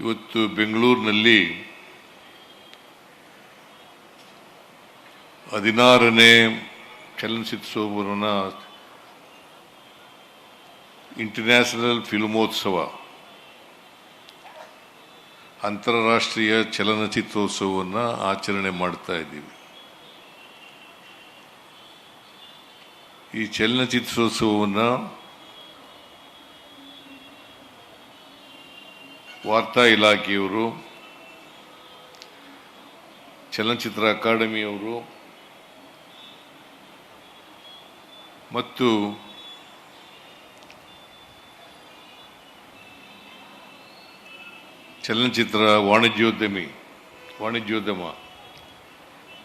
ಇವತ್ತು ಬೆಂಗಳೂರಿನಲ್ಲಿ ಹದಿನಾರನೇ ಚಲನಚಿತ್ರೋತ್ಸವವನ್ನು ಇಂಟರ್ನ್ಯಾಷನಲ್ ಫಿಲ್ಮೋತ್ಸವ ಅಂತಾರಾಷ್ಟ್ರೀಯ ಚಲನಚಿತ್ರೋತ್ಸವವನ್ನು ಆಚರಣೆ ಮಾಡ್ತಾ ಇದ್ದೀವಿ. ಈ ಚಲನಚಿತ್ರೋತ್ಸವವನ್ನು ವಾರ್ತಾ ಇಲಾಖೆಯವರು ಚಲನಚಿತ್ರ ಅಕಾಡೆಮಿಯವರು ಮತ್ತು ಚಲನಚಿತ್ರ ವಾಣಿಜ್ಯೋದ್ಯಮಿ ವಾಣಿಜ್ಯೋದ್ಯಮ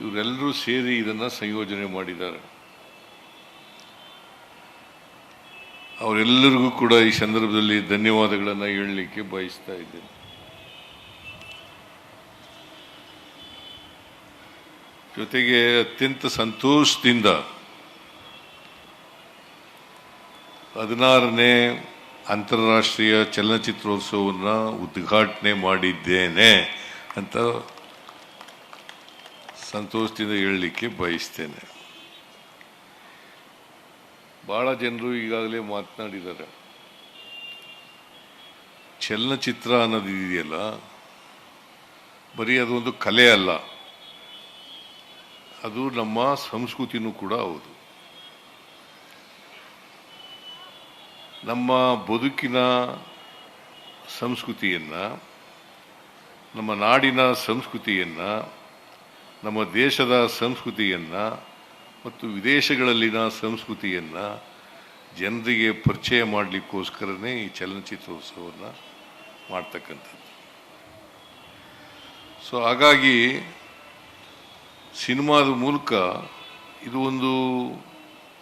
ಇವರೆಲ್ಲರೂ ಸೇರಿ ಇದನ್ನು ಸಂಯೋಜನೆ ಮಾಡಿದ್ದಾರೆ. ಅವರೆಲ್ಲರಿಗೂ ಕೂಡ ಈ ಸಂದರ್ಭದಲ್ಲಿ ಧನ್ಯವಾದಗಳನ್ನು ಹೇಳಲಿಕ್ಕೆ ಬಯಸ್ತಾ ಇದ್ದೇನೆ. ಜೊತೆಗೆ ಅತ್ಯಂತ ಸಂತೋಷದಿಂದ ಹದಿನಾರನೇ ಅಂತಾರಾಷ್ಟ್ರೀಯ ಚಲನಚಿತ್ರೋತ್ಸವವನ್ನು ಉದ್ಘಾಟನೆ ಮಾಡಿದ್ದೇನೆ ಅಂತ ಸಂತೋಷದಿಂದ ಹೇಳಲಿಕ್ಕೆ ಬಯಸ್ತೇನೆ. ಬಹಳ ಜನರು ಈಗಾಗಲೇ ಮಾತನಾಡಿದ್ದಾರೆ. ಚಲನಚಿತ್ರ ಅನ್ನೋದು ಇದೆಯಲ್ಲ, ಬರೀ ಅದೊಂದು ಕಲೆ ಅಲ್ಲ, ಅದು ನಮ್ಮ ಸಂಸ್ಕೃತಿನೂ ಕೂಡ ಹೌದು. ನಮ್ಮ ಬದುಕಿನ ಸಂಸ್ಕೃತಿಯನ್ನು, ನಮ್ಮ ನಾಡಿನ ಸಂಸ್ಕೃತಿಯನ್ನು, ನಮ್ಮ ದೇಶದ ಸಂಸ್ಕೃತಿಯನ್ನು ಮತ್ತು ವಿದೇಶಗಳಲ್ಲಿನ ಸಂಸ್ಕೃತಿಯನ್ನು ಜನರಿಗೆ ಪರಿಚಯ ಮಾಡಲಿಕ್ಕೋಸ್ಕರನೇ ಈ ಚಲನಚಿತ್ರೋತ್ಸವವನ್ನು ಮಾಡ್ತಕ್ಕಂಥದ್ದು. ಸೊ ಹಾಗಾಗಿ ಸಿನಿಮಾದ ಮೂಲಕ ಇದು ಒಂದು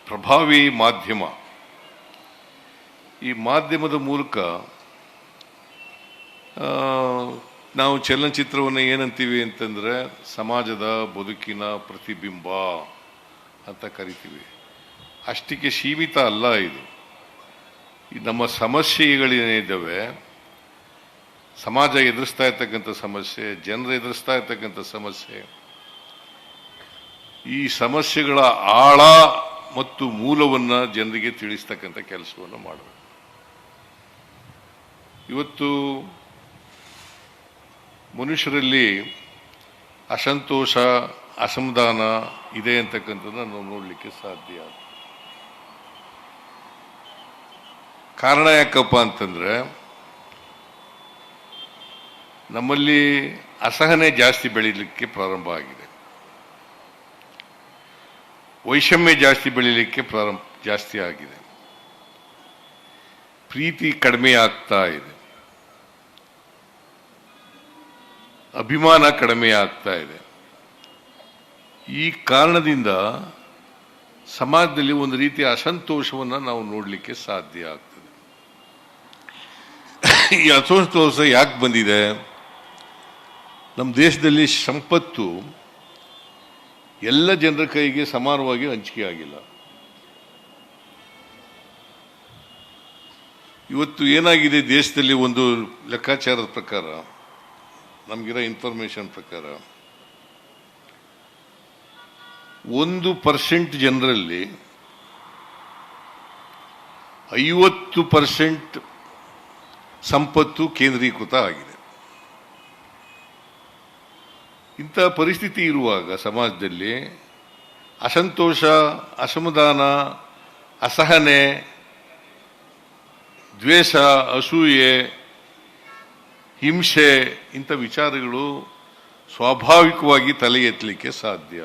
ಪ್ರಭಾವಿ ಮಾಧ್ಯಮ. ಈ ಮಾಧ್ಯಮದ ಮೂಲಕ ನಾವು ಚಲನಚಿತ್ರವನ್ನು ಏನಂತೀವಿ ಅಂತಂದರೆ ಸಮಾಜದ ಬದುಕಿನ ಪ್ರತಿಬಿಂಬ. ಅಂತ ಕರಿತೀವಿ. ಅಷ್ಟಕ್ಕೆ ಸೀಮಿತ ಅಲ್ಲ ಇದು. ನಮ್ಮ ಸಮಸ್ಯೆಗಳೇನಿದ್ದಾವೆ ಸಮಾಜ ಎದುರಿಸ್ತಾ ಇರ್ತಕ್ಕಂಥ ಸಮಸ್ಯೆ, ಜನರು ಎದುರಿಸ್ತಾ ಇರ್ತಕ್ಕಂಥ ಸಮಸ್ಯೆ, ಈ ಸಮಸ್ಯೆಗಳ ಆಳ ಮತ್ತು ಮೂಲವನ್ನು ಜನರಿಗೆ ತಿಳಿಸ್ತಕ್ಕಂಥ ಕೆಲಸವನ್ನು ಮಾಡಬೇಕು. ಇವತ್ತು ಮನುಷ್ಯರಲ್ಲಿ ಅಸಂತೋಷ ಅಸಮಾಧಾನ ಇದೆ ಅಂತಕ್ಕಂಥದ್ದನ್ನು ನಾವು ನೋಡಲಿಕ್ಕೆ ಸಾಧ್ಯ. ಕಾರಣ ಯಾಕಪ್ಪ ಅಂತಂದರೆ, ನಮ್ಮಲ್ಲಿ ಅಸಹನೆ ಜಾಸ್ತಿ ಬೆಳೀಲಿಕ್ಕೆ ಪ್ರಾರಂಭ ಆಗಿದೆ. ವೈಷಮ್ಯ ಜಾಸ್ತಿ ಬೆಳೀಲಿಕ್ಕೆ ಪ್ರಾರಂಭ, ಜಾಸ್ತಿ ಆಗಿದೆ. ಪ್ರೀತಿ ಕಡಿಮೆ ಆಗ್ತಾ ಇದೆ. ಅಭಿಮಾನ ಕಡಿಮೆ ಆಗ್ತಾ ಇದೆ. ಈ ಕಾರಣದಿಂದ ಸಮಾಜದಲ್ಲಿ ಒಂದು ರೀತಿಯ ಅಸಂತೋಷವನ್ನು ನಾವು ನೋಡಲಿಕ್ಕೆ ಸಾಧ್ಯ ಆಗ್ತದೆ. ಈ ಅಸಂತೋಷ ಯಾಕೆ ಬಂದಿದೆ? ನಮ್ಮ ದೇಶದಲ್ಲಿ ಸಂಪತ್ತು ಎಲ್ಲ ಜನರ ಕೈಗೆ ಸಮಾನವಾಗಿ ಹಂಚಿಕೆ ಆಗಿಲ್ಲ. ಇವತ್ತು ಏನಾಗಿದೆ ದೇಶದಲ್ಲಿ ಒಂದು ಲೆಕ್ಕಾಚಾರದ ಪ್ರಕಾರ? ನಮಗಿರೋ ಇನ್ಫಾರ್ಮೇಷನ್ ಪ್ರಕಾರ. ಒಂದು ಪರ್ಸೆಂಟ್ ಜನರಲ್ಲಿ ಐವತ್ತು ಪರ್ಸೆಂಟ್ ಸಂಪತ್ತು ಕೇಂದ್ರೀಕೃತ ಆಗಿದೆ. ಇಂಥ ಪರಿಸ್ಥಿತಿ ಇರುವಾಗ ಸಮಾಜದಲ್ಲಿ ಅಸಂತೋಷ, ಅಸಮಾಧಾನ, ಅಸಹನೆ, ದ್ವೇಷ, ಅಸೂಯೆ, ಹಿಂಸೆ ಇಂಥ ವಿಚಾರಗಳು ಸ್ವಾಭಾವಿಕವಾಗಿ ತಲೆ ಎತ್ತಲಿಕ್ಕೆ ಸಾಧ್ಯ.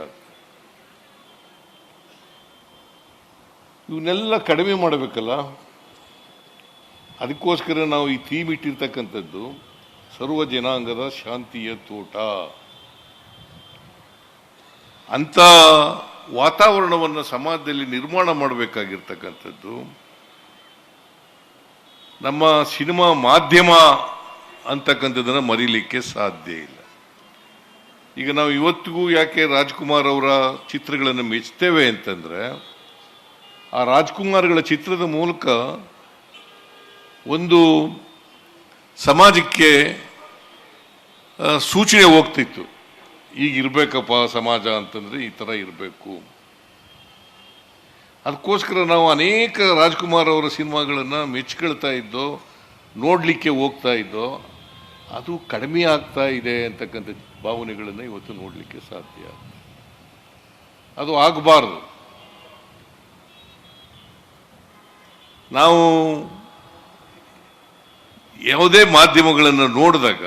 ಇವನ್ನೆಲ್ಲ ಕಡಿಮೆ ಮಾಡಬೇಕಲ್ಲ? ಅದಕ್ಕೋಸ್ಕರ ನಾವು ಈ ಥೀಮ್ ಇಟ್ಟಿರ್ತಕ್ಕಂಥದ್ದು, ಸರ್ವ ಜನಾಂಗದ ಶಾಂತಿಯ ತೋಟ. ಅಂತ ವಾತಾವರಣವನ್ನು ಸಮಾಜದಲ್ಲಿ ನಿರ್ಮಾಣ ಮಾಡಬೇಕಾಗಿರ್ತಕ್ಕಂಥದ್ದು, ನಮ್ಮ ಸಿನಿಮಾ ಮಾಧ್ಯಮ ಅಂತಕ್ಕಂಥದ್ದನ್ನು ಮರೀಲಿಕ್ಕೆ ಸಾಧ್ಯ ಇಲ್ಲ. ಈಗ ನಾವು ಇವತ್ತಿಗೂ ಯಾಕೆ ರಾಜ್ಕುಮಾರ್ ಅವರ ಚಿತ್ರಗಳನ್ನು ಮೆಚ್ತೇವೆ ಅಂತಂದ್ರೆ ಆ ರಾಜ್ಕುಮಾರ್ಗಳ ಚಿತ್ರದ ಮೂಲಕ ಒಂದು ಸಮಾಜಕ್ಕೆ ಸೂಚನೆ ಹೋಗ್ತಿತ್ತು. ಈಗ ಇರಬೇಕಪ್ಪ ಸಮಾಜ ಅಂತಂದರೆ ಈ ಥರ ಇರಬೇಕು. ಅದಕ್ಕೋಸ್ಕರ ನಾವು ಅನೇಕ ರಾಜ್ಕುಮಾರ್ ಅವರ ಸಿನಿಮಾಗಳನ್ನು ಮೆಚ್ಕೊಳ್ತಾ ಇದ್ದೋ, ನೋಡಲಿಕ್ಕೆ ಹೋಗ್ತಾ ಇದ್ದೋ, ಅದು ಕಡಿಮೆ ಆಗ್ತಾ ಇದೆ ಅಂತಕ್ಕಂಥ ಭಾವನೆಗಳನ್ನು ಇವತ್ತು ನೋಡಲಿಕ್ಕೆ ಸಾಧ್ಯ ಅದು ಆಗಬಾರ್ದು. ನಾವು ಯಾವುದೇ ಮಾಧ್ಯಮಗಳನ್ನು ನೋಡಿದಾಗ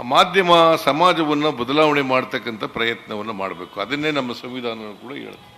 ಆ ಮಾಧ್ಯಮ ಸಮಾಜವನ್ನು ಬದಲಾವಣೆ ಮಾಡ್ತಕ್ಕಂಥ ಪ್ರಯತ್ನವನ್ನು ಮಾಡಬೇಕು. ಅದನ್ನೇ ನಮ್ಮ ಸಂವಿಧಾನ ಕೂಡ ಹೇಳುತ್ತೆ